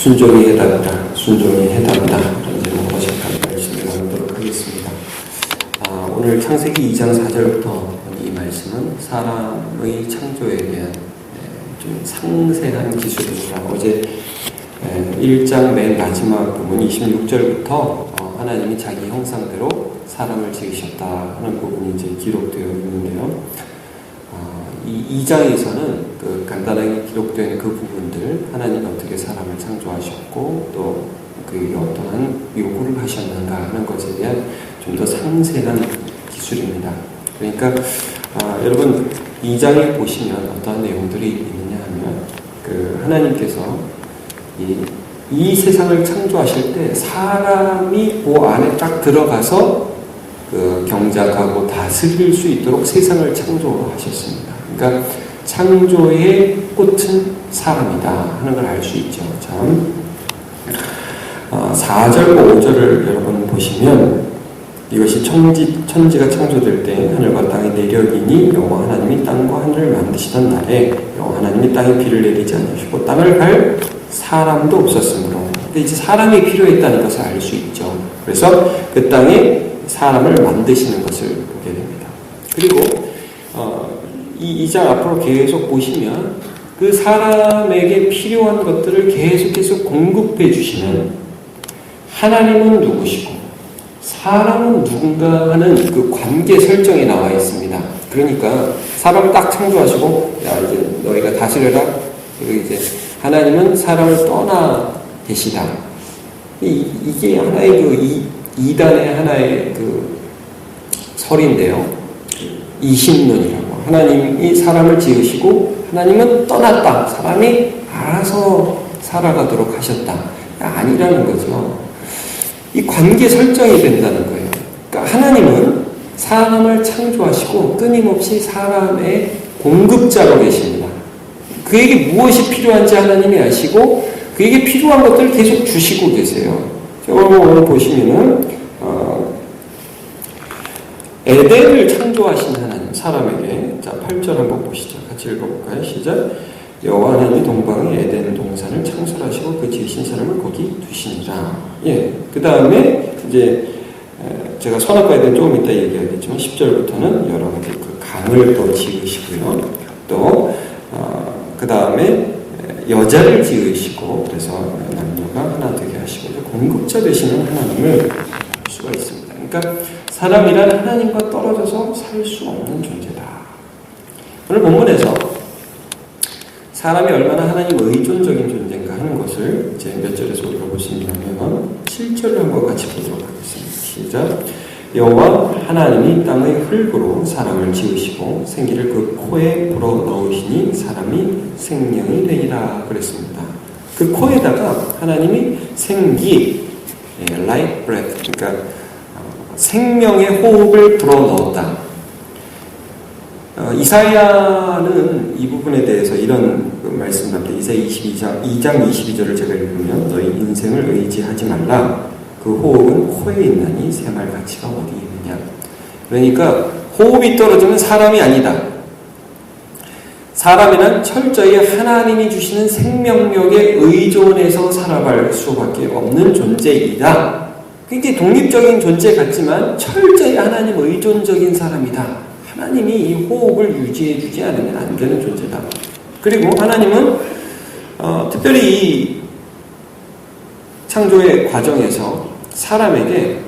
순종이 해답이다. 순종이 해답이다. 이런 제목으로 시작하는 말씀을 나누도록 하겠습니다. 아, 오늘 창세기 2장 4절부터 이 말씀은 사람의 창조에 대한 에, 좀 상세한 기술입니다. 어제 에, 1장 맨 마지막 부분 26절부터 어, 하나님이 자기 형상대로 사람을 지으셨다 하는 부분이 이제 기록되어 있는데요. 어, 이 2장에서는 그 간단하게 기록된 그 부분들, 하나님 어떻게 사람을 창조하셨고, 또그 어떠한 요구를 하셨는가 하는 것에 대한 좀 더 상세한 기술입니다. 그러니까, 아, 여러분, 2장에 보시면 어떠한 내용들이 있느냐 하면, 그 하나님께서 이, 이 세상을 창조하실 때 사람이 그 안에 딱 들어가서 그 경작하고 다스릴 수 있도록 세상을 창조하셨습니다. 그러니까 창조의 꽃은 사람이다 하는 걸 알 수 있죠. 참. 어, 4절과 5절을 여러분 보시면 이것이 천지, 천지가 창조될 때 하늘과 땅의 내력이니 여호와 하나님이 땅과 하늘을 만드시던 날에 여호와 하나님이 땅에 비를 내리지 않으시고 땅을 갈 사람도 없었으므로 근데 이제 사람이 필요했다는 것을 알 수 있죠. 그래서 그 땅에 사람을 만드시는 것을 보게 됩니다. 그리고 어, 이 2장 앞으로 계속 보시면 그 사람에게 필요한 것들을 계속해서 공급해 주시는 하나님은 누구시고 사람은 누군가 하는 그 관계 설정이 나와 있습니다. 그러니까 사람을 딱 창조하시고 야 이제 너희가 다스려라. 그리고 이제 하나님은 사람을 떠나 계시다. 이, 이게 하나의 그 이, 이단의 하나의 그 설인데요. 이신론이라고. 하나님이 사람을 지으시고 하나님은 떠났다. 사람이 알아서 살아가도록 하셨다. 아니라는 거죠. 이 관계 설정이 된다는 거예요. 그러니까 하나님은 사람을 창조하시고 끊임없이 사람의 공급자로 계십니다. 그에게 무엇이 필요한지 하나님이 아시고 그에게 필요한 것들을 계속 주시고 계세요. 오늘 보시면은 어, 에덴을 창조하신 하나님 사람에게 자 8절 한번 보시죠. 같이 읽어볼까요? 시작. 여호와 하나님이 동방에 에덴 동산을 창설하시고 그 지으신 사람을 거기 두시니라. 예. 그 다음에 이제 제가 선악과에 대해 조금 이따 얘기하겠지만 10절부터는 여러 가지 그 강을 또 지으시고요. 또 어, 그 다음에 여자를 지으시고 그래서 남녀가 하나 되게 하시고 공급자 되시는 하나님을 볼 수가 있습니다. 그러니까 사람이란 하나님과 떨어져서 살 수 없는 존재다. 오늘 본문에서 사람이 얼마나 하나님 의존적인 존재인가 하는 것을 이제 몇 절에서 우리가 있냐면 7절을 한번 같이 보도록 하겠습니다. 시작. 여호와 하나님이 땅의 흙으로 사람을 지으시고 생기를 그 코에 불어 넣으시니 사람이 생명이 되리라 그랬습니다. 그 코에다가 하나님이 생기, life breath, 그러니까 생명의 호흡을 불어 넣었다. 어, 이사야는 이 부분에 대해서 이런 그 말씀을 합니다. 이사야 22장, 2장 22절을 제가 읽으면 너희 인생을 의지하지 말라. 그 호흡은 코에 있나니 새말 가치가 어디 있느냐. 그러니까 호흡이 떨어지면 사람이 아니다. 사람이란 철저히 하나님이 주시는 생명력에 의존해서 살아갈 수밖에 없는 존재이다. 굉장히 독립적인 존재 같지만 철저히 하나님 의존적인 사람이다. 하나님이 이 호흡을 유지해 주지 않으면 안 되는 존재다. 그리고 하나님은 어, 특별히 이 창조의 과정에서 사람에게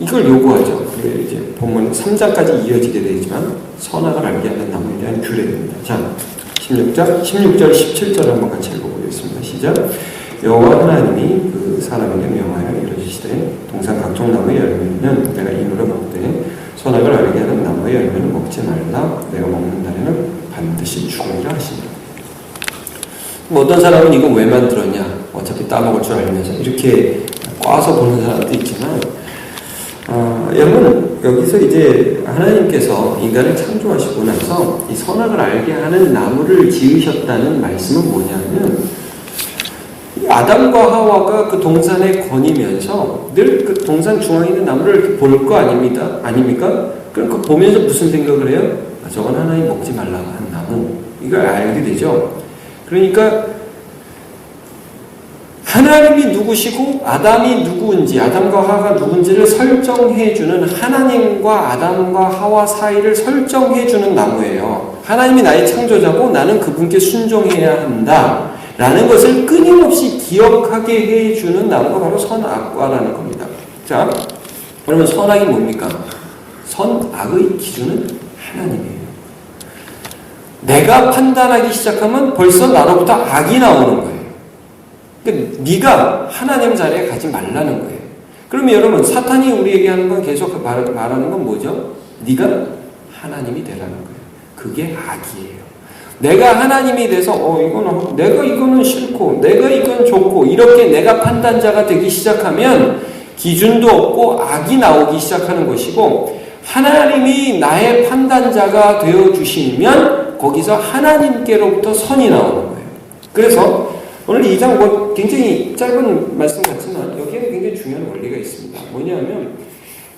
이걸 요구하죠. 그게 이제 본문 3장까지 이어지게 되지만 선악을 알게 하는 나무에 대한 규례입니다. 자, 16절, 16절, 17절 한번 같이 읽어보겠습니다. 시작. 여호와 하나님이 그 사람에게 명하여 이르시되 동산 각종 나무의 열매는 내가 이물어 먹되 선악을 알게 하는 나무의 열매는 먹지 말라. 내가 먹는 날에는 반드시 죽으리라 하십니다. 뭐 어떤 사람은 이거 왜 만들었냐? 어차피 따먹을 줄 알면서 이렇게 꽈서 보는 사람도 있지만 어, 여러분 여기서 이제 하나님께서 인간을 창조하시고 나서 이 선악을 알게 하는 나무를 지으셨다는 말씀은 뭐냐면 아담과 하와가 그 동산에 거니면서 늘 그 동산 중앙에 있는 나무를 볼거 아닙니다 아닙니까? 그럼 그 보면서 무슨 생각을 해요? 아, 저건 하나님 먹지 말라고 한 나무 이걸 알게 되죠. 그러니까 하나님이 누구시고 아담이 누구인지 아담과 하와가 누군지를 설정해 주는 하나님과 아담과 하와 사이를 설정해 주는 나무예요. 하나님이 나의 창조자고 나는 그분께 순종해야 한다. 라는 것을 끊임없이 기억하게 해 주는 나무가 바로 선악과라는 겁니다. 자, 그러면 선악이 뭡니까? 선악의 기준은 하나님이에요. 내가 판단하기 시작하면 벌써 나로부터 악이 나오는 거예요. 그러니까 네가 하나님 자리에 가지 말라는 거예요. 그러면 여러분 사탄이 우리에게 하는 건 계속 말하는 건 뭐죠? 네가 하나님이 되라는 거예요. 그게 악이에요. 내가 하나님이 돼서 어 이거는 내가 이거는 싫고 내가 이건 좋고 이렇게 내가 판단자가 되기 시작하면 기준도 없고 악이 나오기 시작하는 것이고 하나님이 나의 판단자가 되어 주시면 거기서 하나님께로부터 선이 나오는 거예요. 그래서 오늘 이장뭐 굉장히 짧은 말씀 같지만 여기에는 굉장히 중요한 원리가 있습니다. 뭐냐면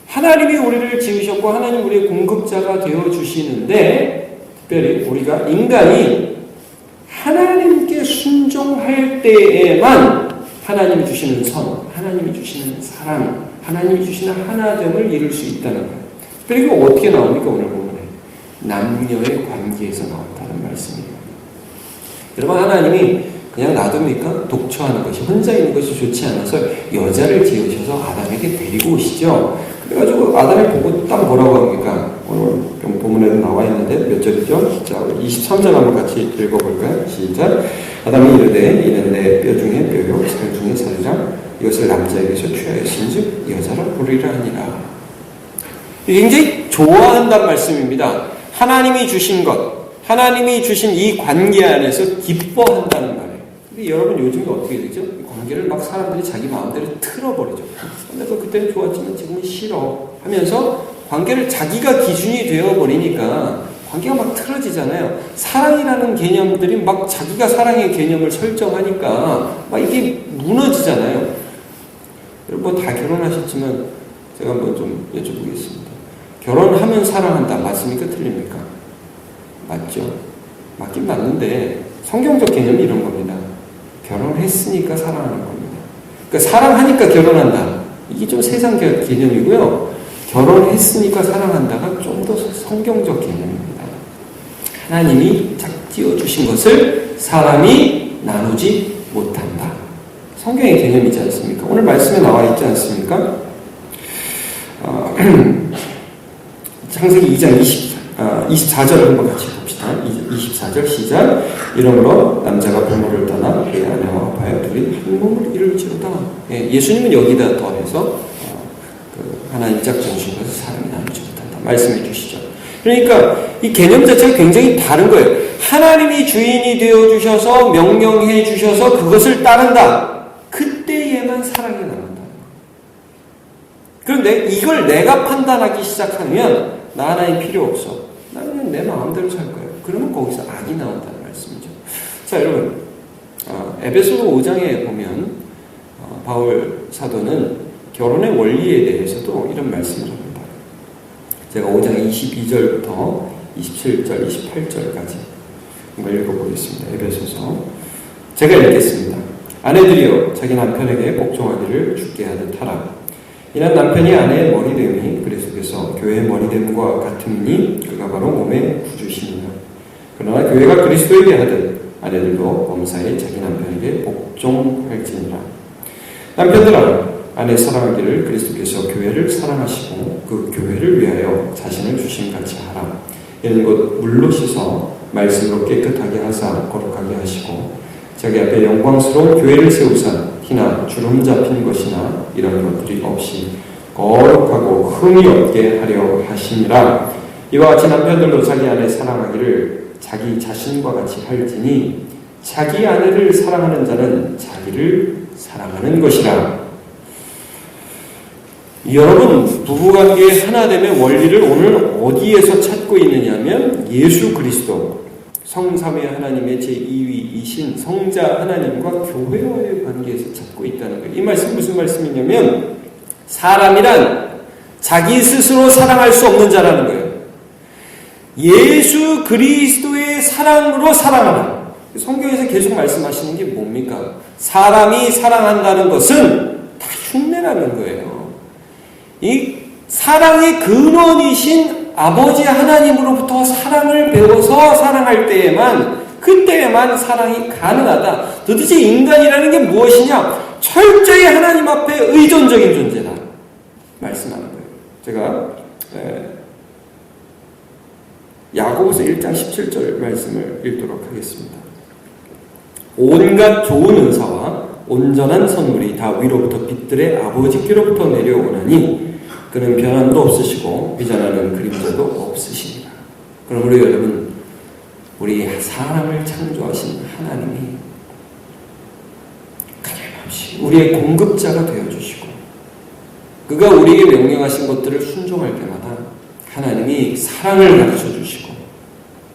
하나님이 우리를 지으셨고 하나님 우리의 공급자가 되어 주시는데 특별히 우리가 인간이 하나님께 순종할 때에만 하나님이 주시는 선, 하나님이 주시는 사랑, 하나님이 주시는 하나됨을 이룰 수 있다는 거예요. 그리고 어떻게 나옵니까 오늘 보면 남녀의 관계에서 나온다는 말씀이에요. 여러분 하나님이 그냥 놔둡니까? 독처하는 것이 혼자 있는 것이 좋지 않아서 여자를 지으셔서 아담에게 데리고 오시죠. 그래가지고 아담이 보고 딱 뭐라고 합니까? 오늘 본문에도 나와 있는데 몇 절이죠? 자, 23절 한번 같이 읽어볼까요? 시작. 아담이 이르되 이는 내 뼈 중에 뼈요 살 중에 살이라 이것을 남자에게서 취하였은즉 여자로 부르리라 하니라. 굉장히 좋아한다는 말씀입니다. 하나님이 주신 것, 하나님이 주신 이 관계 안에서 기뻐한다는 말이에요. 근데 여러분 요즘에 어떻게 되죠? 관계를 막 사람들이 자기 마음대로 틀어버리죠. 내가 그때는 좋았지만 지금은 싫어 하면서 관계를 자기가 기준이 되어버리니까 관계가 막 틀어지잖아요. 사랑이라는 개념들이 막 자기가 사랑의 개념을 설정하니까 막 이게 무너지잖아요. 여러분 다 결혼하셨지만 제가 한번 좀 여쭤보겠습니다. 결혼하면 사랑한다. 맞습니까? 틀립니까? 맞죠? 맞긴 맞는데 성경적 개념이 이런 겁니다. 결혼했으니까 사랑하는 겁니다. 그러니까 사랑하니까 결혼한다. 이게 좀 세상 개념이고요. 결혼했으니까 사랑한다가 좀 더 성경적 개념입니다. 하나님이 짝 띄워주신 것을 사람이 나누지 못한다. 성경의 개념이지 않습니까? 오늘 말씀에 나와 있지 않습니까? 어, 창세기 2장 20, 어, 24절을 한번 같이 봅시다. 24절 시작. 이러므로 남자가 부모를 떠나 그의 아내와 아빠의 둘이 한 몸을 이룰지로다. 예, 예수님은 여기다 더해서 어, 그 하나님 짝정 주신 것을 사람이 나누지 못한다. 말씀해 주시죠. 그러니까 이 개념 자체가 굉장히 다른 거예요. 하나님이 주인이 되어 주셔서 명령해 주셔서 그것을 따른다. 그때에만 사랑이 나온다. 그런데 이걸 내가 판단하기 시작하면 나 하나님 필요 없어. 나는 내 마음대로 살 거예요. 그러면 거기서 악이 말씀이죠. 자, 여러분. 어, 에베소 5장에 보면 어, 바울 사도는 결혼의 원리에 대해서도 이런 말씀을 합니다. 제가 5장 22절부터 27절, 28절까지 한번 읽어보겠습니다. 에베소서. 제가 읽겠습니다. 아내들이여 자기 남편에게 복종하기를 죽게 하듯 하라. 이는 남편이 아내의 머리됨이 그리스도께서 교회의 머리됨과 같으니 그가 바로 몸의 구주시니라. 그러나 교회가 그리스도에게 하듯 아내들도 범사에 자기 남편에게 복종할지니라. 남편들아 아내 사랑하기를 그리스도께서 교회를 사랑하시고 그 교회를 위하여 자신을 주신 같이 하라. 이는 곧 물로 씻어 말씀으로 깨끗하게 하사 거룩하게 하시고 자기 앞에 영광스러운 교회를 세우사 희나 주름 잡힌 것이나 이런 것들이 없이 거룩하고 흠이 없게 하려 하시니라. 이와 같이 남편들도 자기 아내 사랑하기를 자기 자신과 같이 할지니 자기 아내를 사랑하는 자는 자기를 사랑하는 것이라. 여러분 부부관계의 하나 됨의 원리를 오늘 어디에서 찾고 있느냐면 예수 그리스도 성삼위 하나님의 제2위이신 성자 하나님과 교회와의 관계에서 찾고 있다는 거예요. 이 말씀 무슨 말씀이냐면 사람이란 자기 스스로 사랑할 수 없는 자라는 거예요. 예수 그리스도의 사랑으로 사랑하는 성경에서 계속 말씀하시는 게 뭡니까? 사람이 사랑한다는 것은 다 흉내라는 거예요. 이 사랑의 근원이신 아버지 하나님으로부터 사랑을 배워서 사랑할 때에만 그때에만 사랑이 가능하다. 도대체 인간이라는 게 무엇이냐? 철저히 하나님 앞에 의존적인 존재다. 말씀하는 거예요. 제가 에, 야고보서 1장 17절 말씀을 읽도록 하겠습니다. 온갖 좋은 은사와 온전한 선물이 다 위로부터 빛들의 아버지께로부터 내려오나니 그는 변함도 없으시고 비전하는 그림자도. 그럼 우리 여러분 우리 사람을 창조하신 하나님이 끊임없이 우리의 공급자가 되어주시고 그가 우리에게 명령하신 것들을 순종할 때마다 하나님이 사랑을 가르쳐 주시고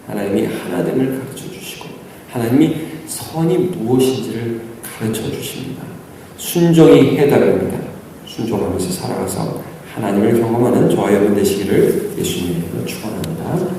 하나님이 하나됨을 가르쳐 주시고 하나님이 선이 무엇인지를 가르쳐 주십니다. 순종이 해답입니다. 순종하면서 살아가서 하나님을 경험하는 저와 여러분 되시기를 예수님으로 축원합니다.